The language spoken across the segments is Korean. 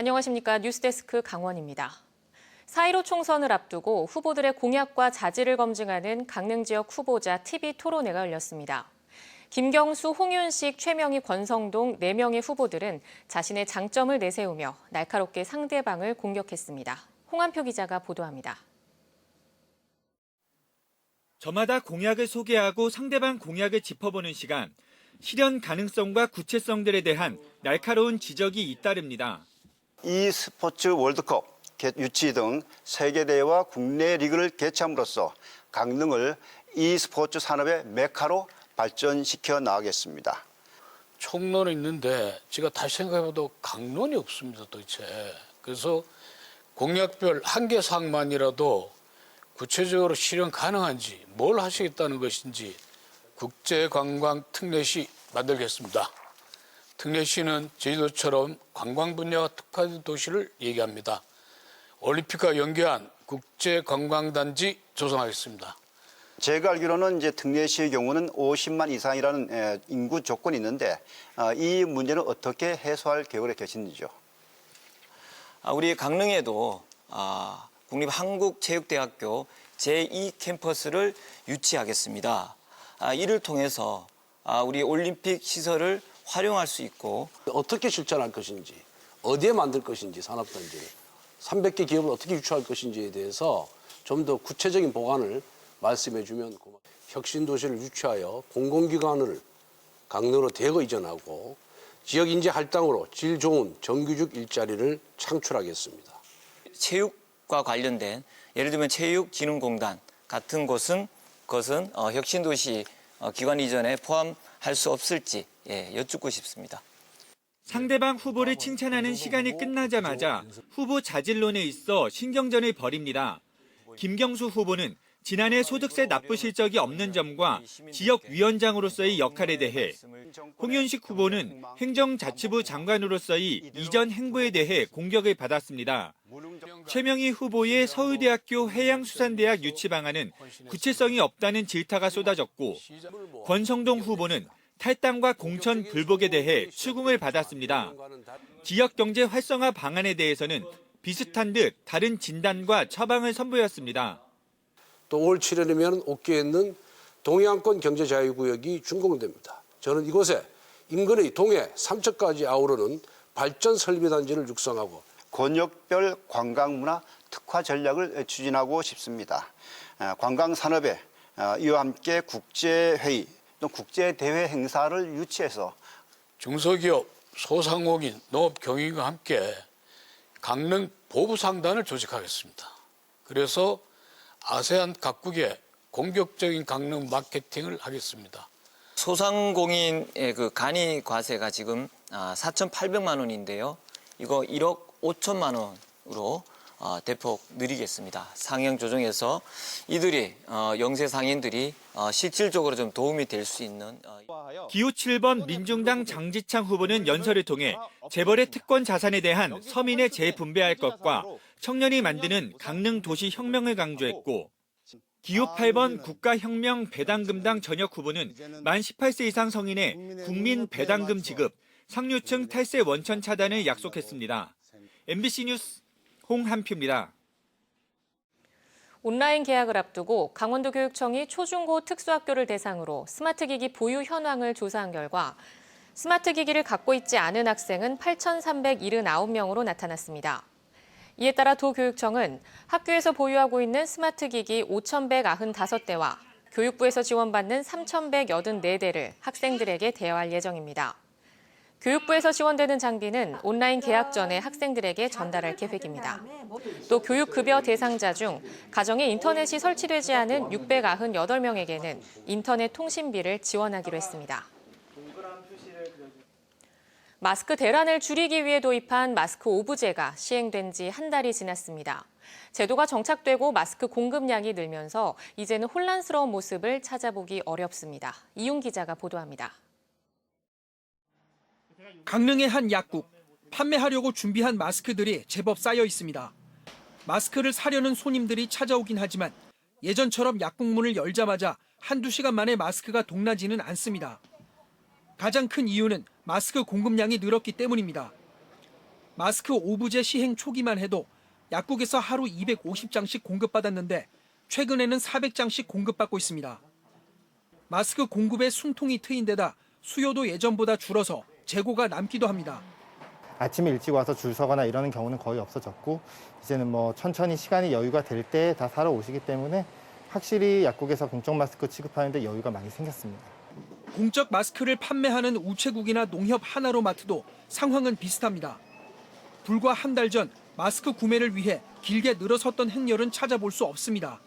안녕하십니까. 뉴스데스크 강원입니다. 4.15 총선을 앞두고 후보들의 공약과 자질을 검증하는 강릉 지역 후보자 TV 토론회가 열렸습니다. 김경수, 홍윤식, 최명희, 권성동 4명의 후보들은 자신의 장점을 내세우며 날카롭게 상대방을 공격했습니다. 홍한표 기자가 보도합니다. 저마다 공약을 소개하고 상대방 공약을 짚어보는 시간, 실현 가능성과 구체성들에 대한 날카로운 지적이 잇따릅니다. 이 스포츠 월드컵 개- 유치 등 세계대회와 국내 리그를 개최함으로써 강릉을 이 스포츠 산업의 메카로 발전시켜 나가겠습니다. 총론은 있는데 제가 다시 생각해봐도 강론이 없습니다 도대체. 그래서 공약별 한 개 사항만이라도 구체적으로 실현 가능한지 뭘 하시겠다는 것인지 국제관광 특례시 만들겠습니다. 특례시는 제주도처럼 관광 분야가 특화된 도시를 얘기합니다. 올림픽과 연계한 국제 관광단지 조성하겠습니다. 제가 알기로는 이제 특례시의 경우는 50만 이상이라는 에, 인구 조건이 있는데 아, 이 문제는 어떻게 해소할 계획을 계시는지요? 아, 우리 강릉에도 아, 국립한국체육대학교 제2 캠퍼스를 유치하겠습니다. 아, 이를 통해서 아, 우리 올림픽 시설을 활용할 수 있고 어떻게 실천할 것인지, 어디에 만들 것인지 산업단지를 300개 기업을 어떻게 유치할 것인지에 대해서 좀 더 구체적인 보관을 말씀해 주면 고맙. 혁신 도시를 유치하여 공공기관을 강릉으로 대거 이전하고 지역 인재 할당으로 질 좋은 정규직 일자리를 창출하겠습니다. 체육과 관련된 예를 들면 체육진흥공단 같은 곳은 것은 어, 혁신도시 어, 기관 이전에 포함할 수 없을지 예, 여쭙고 싶습니다. 상대방 후보를 칭찬하는 시간이 끝나자마자 후보 자질론에 있어 신경전을 벌입니다. 김경수 후보는 지난해 소득세 납부 실적이 없는 점과 지역위원장으로서의 역할에 대해 홍윤식 후보는 행정자치부 장관으로서의 이전 행보에 대해 공격을 받았습니다. 최명희 후보의 서울대학교 해양수산대학 유치 방안은 구체성이 없다는 질타가 쏟아졌고 권성동 후보는 탈당과 공천 불복에 대해 추궁을 받았습니다. 지역 경제 활성화 방안에 대해서는 비슷한 듯 다른 진단과 처방을 선보였습니다. 또 올 7월이면 옥계에 있는 동해안권 경제자유구역이 준공됩니다. 저는 이곳에 인근의 동해 삼척까지 아우르는 발전 설비단지를 육성하고 권역별 관광문화 특화 전략을 추진하고 싶습니다. 아, 관광 산업에 아, 이와 함께 국제회의 또 국제 대회 행사를 유치해서 중소기업, 소상공인, 농업 경영과 함께 강릉 보부상단을 조직하겠습니다. 그래서 아세안 각국에 공격적인 강릉 마케팅을 하겠습니다. 소상공인의 그 간이 과세가 지금 아, 4,800만 원인데요. 이거 1억 5천만 원으로 어, 대폭 늘리겠습니다. 상향 조정해서 이들이 어, 영세 상인들이 어, 실질적으로 좀 도움이 될 수 있는 어, 기호 7번 민중당 장지창 후보는 연설을 통해 재벌의 특권 자산에 대한 서민의 재분배할 것과 청년이 만드는 강릉 도시 혁명을 강조했고 기호 8번 국가혁명 배당금당 전역 후보는 만 18세 이상 성인의 국민 배당금 지급, 상류층 탈세 원천 차단을 약속했습니다. MBC 뉴스 홍한표입니다. 온라인 개학을 앞두고 강원도 교육청이 초중고 특수학교를 대상으로 스마트 기기 보유 현황을 조사한 결과 스마트 기기를 갖고 있지 않은 학생은 8,379명으로 나타났습니다. 이에 따라 도교육청은 학교에서 보유하고 있는 스마트 기기 5,195대와 교육부에서 지원받는 3,184대를 학생들에게 대여할 예정입니다. 교육부에서 지원되는 장비는 온라인 개학 전에 학생들에게 전달할 계획입니다. 또 교육급여 대상자 중 가정에 인터넷이 설치되지 않은 698명에게는 인터넷 통신비를 지원하기로 했습니다. 마스크 대란을 줄이기 위해 도입한 마스크 오브제가 시행된 지 한 달이 지났습니다. 제도가 정착되고 마스크 공급량이 늘면서 이제는 혼란스러운 모습을 찾아보기 어렵습니다. 이용 기자가 보도합니다. 강릉의 한 약국 판매하려고 준비한 마스크들이 제법 쌓여 있습니다. 마스크를 사려는 손님들이 찾아오긴 하지만 예전처럼 약국 문을 열자마자 한두 시간 만에 마스크가 동나지는 않습니다. 가장 큰 이유는 마스크 공급량이 늘었기 때문입니다. 마스크 오부제 시행 초기만 해도 약국에서 하루 250장씩 공급받았는데 최근에는 400장씩 공급받고 있습니다. 마스크 공급에 숨통이 트인 데다 수요도 예전보다 줄어서 재고가 남기도 합니다. 아침에 일찍 와서 줄 서거나 이러는 경우는 거의 없어졌고 이제는 뭐 천천히 시간이 여유가 될 때 다 사러 오시기 때문에 확실히 약국에서 공적 마스크 취급하는데 여유가 많이 생겼습니다. 공적 마스크를 판매하는 우체국이나 농협 하나로마트도 상황은 비슷합니다. 불과 한 달 전 마스크 구매를 위해 길게 늘어섰던 행렬은 찾아볼 수 없습니다.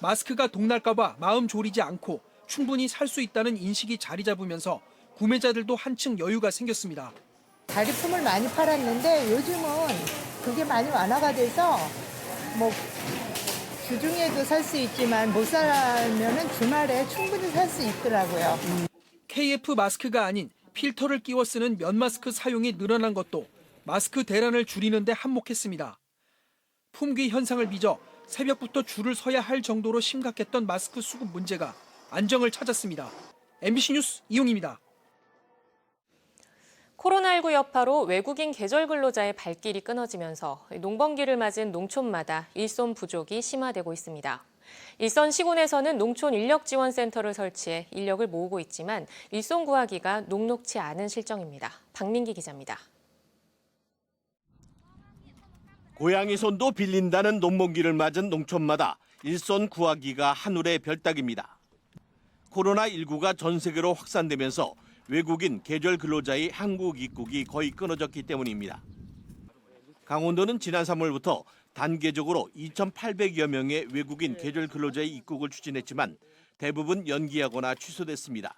마스크가 동날까봐 마음 졸이지 않고 충분히 살 수 있다는 인식이 자리 잡으면서 구매자들도 한층 여유가 생겼습니다. 자리품을 많이 팔았는데 요즘은 그게 많이 완화가 돼서 뭐 주중에도 살 수 있지만 못 사면은 주말에 충분히 살 수 있더라고요. KF 마스크가 아닌 필터를 끼워 쓰는 면 마스크 사용이 늘어난 것도 마스크 대란을 줄이는 데 한몫했습니다. 품귀 현상을 빚어 새벽부터 줄을 서야 할 정도로 심각했던 마스크 수급 문제가 안정을 찾았습니다. MBC 뉴스 이용입니다. 코로나19 여파로 외국인 계절 근로자의 발길이 끊어지면서 농번기를 맞은 농촌마다 일손 부족이 심화되고 있습니다. 일선 시군에서는 농촌 인력 지원 센터를 설치해 인력을 모으고 있지만 일손 구하기가 녹록치 않은 실정입니다. 박민기 기자입니다. 고양이 손도 빌린다는 농번기를 맞은 농촌마다 일손 구하기가 하늘의 별따기입니다. 코로나19가 전 세계로 확산되면서 외국인 계절 근로자의 한국 입국이 거의 끊어졌기 때문입니다. 강원도는 지난 3월부터 단계적으로 2,800여 명의 외국인 계절 근로자의 입국을 추진했지만 대부분 연기하거나 취소됐습니다.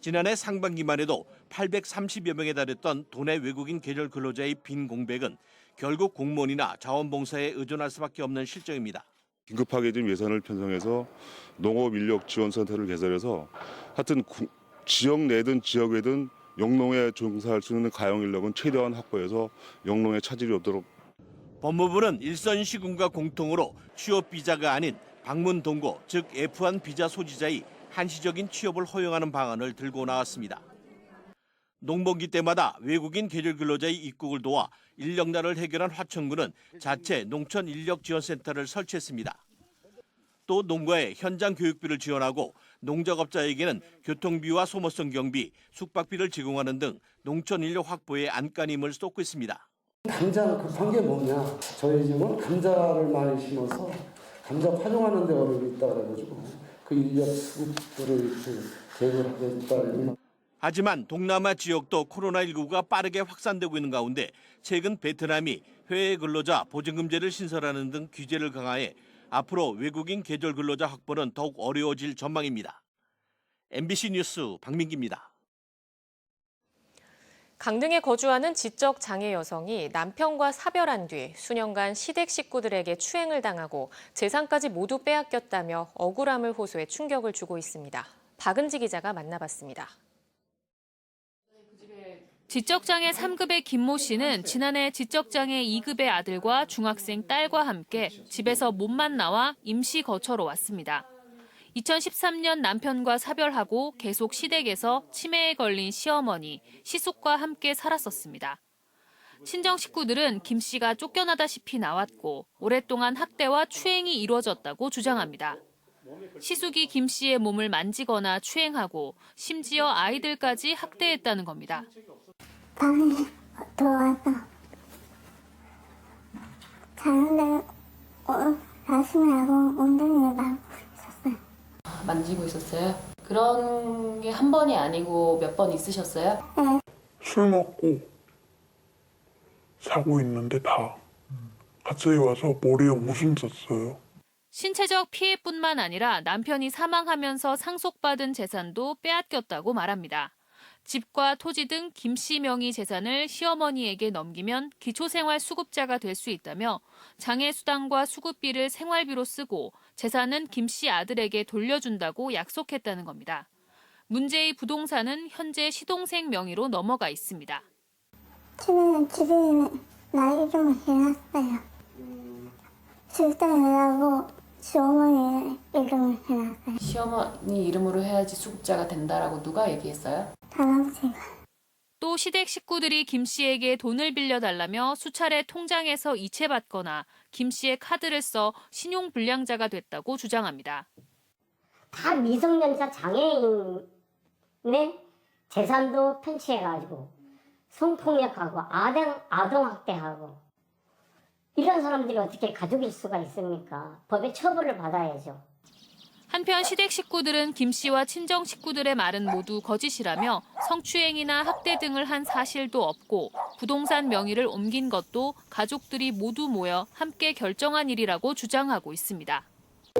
지난해 상반기만 해도 830여 명에 달했던 도내 외국인 계절 근로자의 빈 공백은 결국 공무원이나 자원봉사에 의존할 수밖에 없는 실정입니다. 긴급하게 좀 예산을 편성해서 농업 인력 지원 센터를 개설해서 하여튼 구- 지역 내든 지역 외든 영농에 종사할 수 있는 가용 인력은 최대한 확보해서 영농에 차질이 없도록 법무부는 일선 시군과 공통으로 취업 비자가 아닌 방문 동거 즉 F1 비자 소지자의 한시적인 취업을 허용하는 방안을 들고 나왔습니다. 농번기 때마다 외국인 계절 근로자의 입국을 도와 인력난을 해결한 화천군은 자체 농촌 인력 지원센터를 설치했습니다. 또 농가에 현장 교육비를 지원하고 농작업자에게는 교통비와 소모성 경비, 숙박비를 제공하는 등 농촌 인력 확보에 안간힘을 쏟고 있습니다. 감자 급한 게 뭐냐? 저희 집은 감자를 많이 심어서 감자 파종하는 데 어려움이 있다 그래가지고 그 인력 수급들을 이렇게 제공을 하겠다 이런 하지만 동남아 지역도 코로나19가 빠르게 확산되고 있는 가운데 최근 베트남이 해외 근로자 보증금제를 신설하는 등 규제를 강화해 앞으로 외국인 계절 근로자 확보는 더욱 어려워질 전망입니다. MBC 뉴스 박민기입니다. 강릉에 거주하는 지적 장애 여성이 남편과 사별한 뒤 수년간 시댁 식구들에게 추행을 당하고 재산까지 모두 빼앗겼다며 억울함을 호소해 충격을 주고 있습니다. 박은지 기자가 만나봤습니다. 지적장애 3급의 김모 씨는 지난해 지적장애 2급의 아들과 중학생 딸과 함께 집에서 몸만 나와 임시 거처로 왔습니다. 2013년 남편과 사별하고 계속 시댁에서 치매에 걸린 시어머니, 시숙과 함께 살았었습니다. 친정 식구들은 김 씨가 쫓겨나다시피 나왔고 오랫동안 학대와 추행이 이루어졌다고 주장합니다. 시숙이 김 씨의 몸을 만지거나 추행하고 심지어 아이들까지 학대했다는 겁니다. 방에 들어와서 자는데 어, 열심히 하고 엉덩이를 말고 있었어요. 만지고 있었어요? 그런 게 한 번이 아니고 몇 번 있으셨어요? 술 먹고 자고 있는데 다 갑자기 와서 머리에 웃음 썼어요. 신체적 피해뿐만 아니라 남편이 사망하면서 상속받은 재산도 빼앗겼다고 말합니다. 집과 토지 등 김씨 명의 재산을 시어머니에게 넘기면 기초생활 수급자가 될 수 있다며 장애 수당과 수급비를 생활비로 쓰고 재산은 김씨 아들에게 돌려준다고 약속했다는 겁니다. 문제의 부동산은 현재 시동생 명의로 넘어가 있습니다. 집에는 집에 나 이름을 해놨어요. 줄때하고 시어머니 이름을 해놨어요. 시어머니 이름으로 해야지 수급자가 된다라고 누가 얘기했어요? 할아버지가 또 시댁 식구들이 김 씨에게 돈을 빌려달라며 수차례 통장에서 이체받거나 김 씨의 카드를 써 신용 불량자가 됐다고 주장합니다. 다 미성년자 장애인의 재산도 편취해가지고 성폭력하고 아동, 아동 학대하고 이런 사람들이 어떻게 가족일 수가 있습니까? 법의 처벌을 받아야죠. 한편 시댁 식구들은 김 씨와 친정 식구들의 말은 모두 거짓이라며 성추행이나 학대 등을 한 사실도 없고 부동산 명의를 옮긴 것도 가족들이 모두 모여 함께 결정한 일이라고 주장하고 있습니다.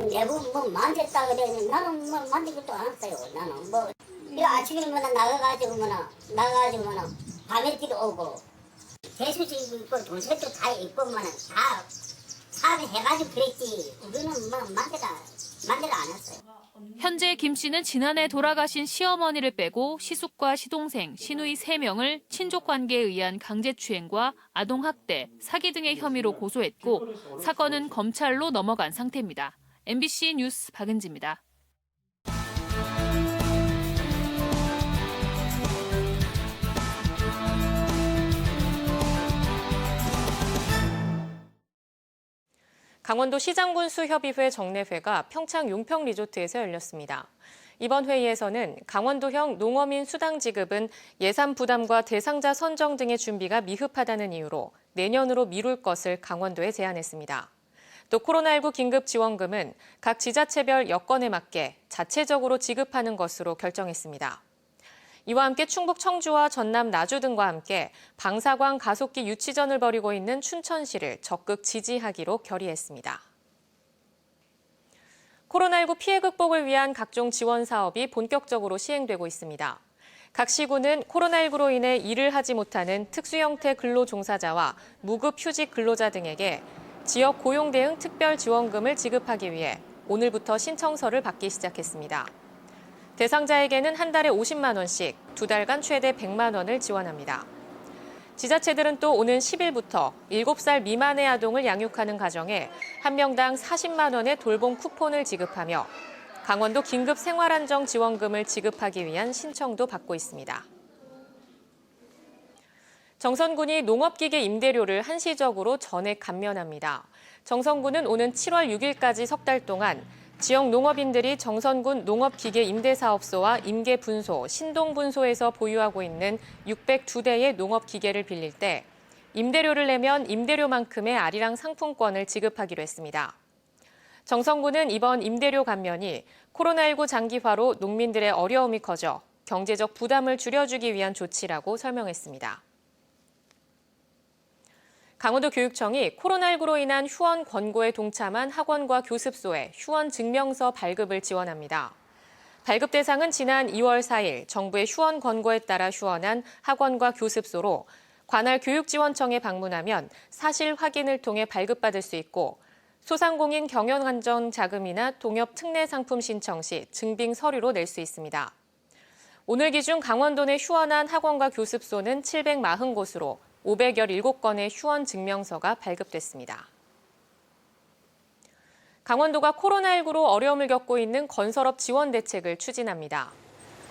내부 뭐 만졌다 그래 나는 뭐 만진 것도 안 했어요. 나는 뭐 이거 아침에 뭐나 나가가지고 뭐나 나가가지고 뭐나 밤에 뛰러 오고 대수집 있고 돈세도 다 있고 뭐나 다 사업해가지고 그랬지. 우리는 뭐 만져다 만져다 안 했어요. 현재 김 씨는 지난해 돌아가신 시어머니를 빼고 시숙과 시동생, 시누이 3명을 친족 관계에 의한 강제추행과 아동학대, 사기 등의 혐의로 고소했고 사건은 검찰로 넘어간 상태입니다. MBC 뉴스 박은지입니다. 강원도 시장군수협의회 정례회가 평창 용평 리조트에서 열렸습니다. 이번 회의에서는 강원도형 농어민 수당 지급은 예산 부담과 대상자 선정 등의 준비가 미흡하다는 이유로 내년으로 미룰 것을 강원도에 제안했습니다. 또 코로나19 긴급 지원금은 각 지자체별 여건에 맞게 자체적으로 지급하는 것으로 결정했습니다. 이와 함께 충북 청주와 전남 나주 등과 함께 방사광 가속기 유치전을 벌이고 있는 춘천시를 적극 지지하기로 결의했습니다. 코로나19 피해 극복을 위한 각종 지원 사업이 본격적으로 시행되고 있습니다. 각 시군은 코로나19로 인해 일을 하지 못하는 특수 형태 근로 종사자와 무급 휴직 근로자 등에게 지역 고용 대응 특별 지원금을 지급하기 위해 오늘부터 신청서를 받기 시작했습니다. 대상자에게는 한 달에 50만 원씩, 두 달간 최대 100만 원을 지원합니다. 지자체들은 또 오는 10일부터 7살 미만의 아동을 양육하는 가정에 한 명당 40만 원의 돌봄 쿠폰을 지급하며 강원도 긴급 생활안정 지원금을 지급하기 위한 신청도 받고 있습니다. 정선군이 농업기계 임대료를 한시적으로 전액 감면합니다. 정선군은 오는 7월 6일까지 석 달 동안 지역 농업인들이 정선군 농업기계 임대사업소와 임계분소, 신동분소에서 보유하고 있는 602대의 농업기계를 빌릴 때 임대료를 내면 임대료만큼의 아리랑 상품권을 지급하기로 했습니다. 정선군은 이번 임대료 감면이 코로나19 장기화로 농민들의 어려움이 커져 경제적 부담을 줄여주기 위한 조치라고 설명했습니다. 강원도 교육청이 코로나19로 인한 휴원 권고에 동참한 학원과 교습소에 휴원 증명서 발급을 지원합니다. 발급 대상은 지난 2월 4일 정부의 휴원 권고에 따라 휴원한 학원과 교습소로 관할 교육지원청에 방문하면 사실 확인을 통해 발급받을 수 있고 소상공인 경영안전 자금이나 동엽 특례 상품 신청 시 증빙 서류로 낼 수 있습니다. 오늘 기준 강원도 내 휴원한 학원과 교습소는 740곳으로 517건의 휴원 증명서가 발급됐습니다. 강원도가 코로나19로 어려움을 겪고 있는 건설업 지원 대책을 추진합니다.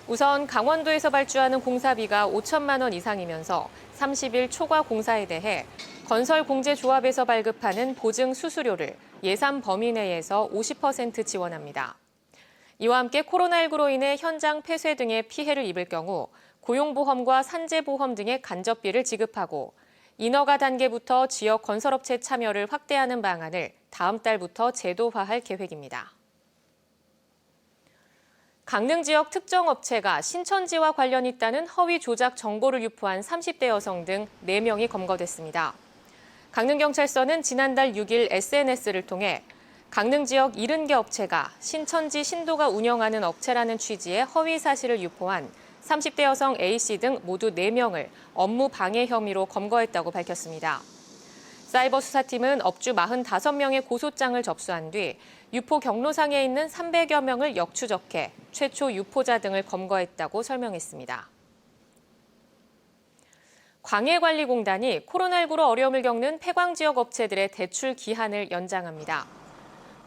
우선 강원도에서 발주하는 공사비가 5천만 원 이상이면서 30일 초과 공사에 대해 건설공제조합에서 발급하는 보증 수수료를 예산 범위 내에서 50% 지원합니다. 이와 함께 코로나19로 인해 현장 폐쇄 등의 피해를 입을 경우 고용보험과 산재보험 등의 간접비를 지급하고 인허가 단계부터 지역 건설업체 참여를 확대하는 방안을 다음 달부터 제도화할 계획입니다. 강릉 지역 특정 업체가 신천지와 관련 있다는 허위 조작 정보를 유포한 30대 여성 등 4명이 검거됐습니다. 강릉경찰서는 지난달 6일 SNS를 통해 강릉 지역 70개 업체가 신천지 신도가 운영하는 업체라는 취지의 허위 사실을 유포한 30대 여성 A씨 등 모두 4명을 업무 방해 혐의로 검거했다고 밝혔습니다. 사이버 수사팀은 업주 45명의 고소장을 접수한 뒤 유포 경로상에 있는 300여 명을 역추적해 최초 유포자 등을 검거했다고 설명했습니다. 광해관리공단이 코로나19로 어려움을 겪는 폐광 지역 업체들의 대출 기한을 연장합니다.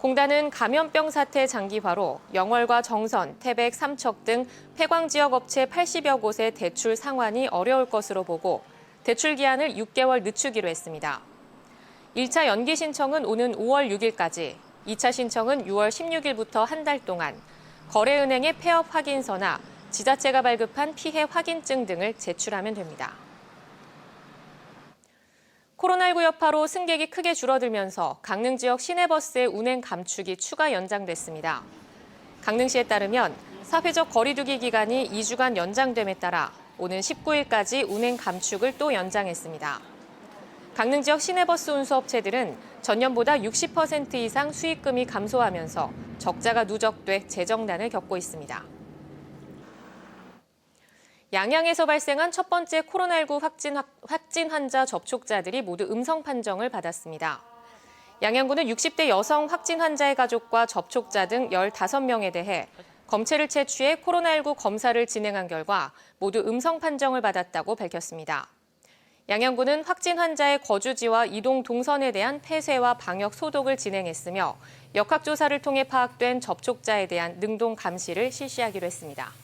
공단은 감염병 사태 장기화로 영월과 정선, 태백, 삼척 등 폐광 지역 업체 80여 곳의 대출 상환이 어려울 것으로 보고 대출 기한을 6개월 늦추기로 했습니다. 1차 연기 신청은 오는 5월 6일까지, 2차 신청은 6월 16일부터 한 달 동안 거래은행의 폐업 확인서나 지자체가 발급한 피해 확인증 등을 제출하면 됩니다. 코로나19 여파로 승객이 크게 줄어들면서 강릉 지역 시내버스의 운행 감축이 추가 연장됐습니다. 강릉시에 따르면 사회적 거리두기 기간이 2주간 연장됨에 따라 오는 19일까지 운행 감축을 또 연장했습니다. 강릉 지역 시내버스 운수업체들은 전년보다 60% 이상 수익금이 감소하면서 적자가 누적돼 재정난을 겪고 있습니다. 양양에서 발생한 첫 번째 코로나19 확진, 확진 환자 접촉자들이 모두 음성 판정을 받았습니다. 양양군은 60대 여성 확진 환자의 가족과 접촉자 등 15명에 대해 검체를 채취해 코로나19 검사를 진행한 결과 모두 음성 판정을 받았다고 밝혔습니다. 양양군은 확진 환자의 거주지와 이동 동선에 대한 폐쇄와 방역 소독을 진행했으며 역학조사를 통해 파악된 접촉자에 대한 능동 감시를 실시하기로 했습니다.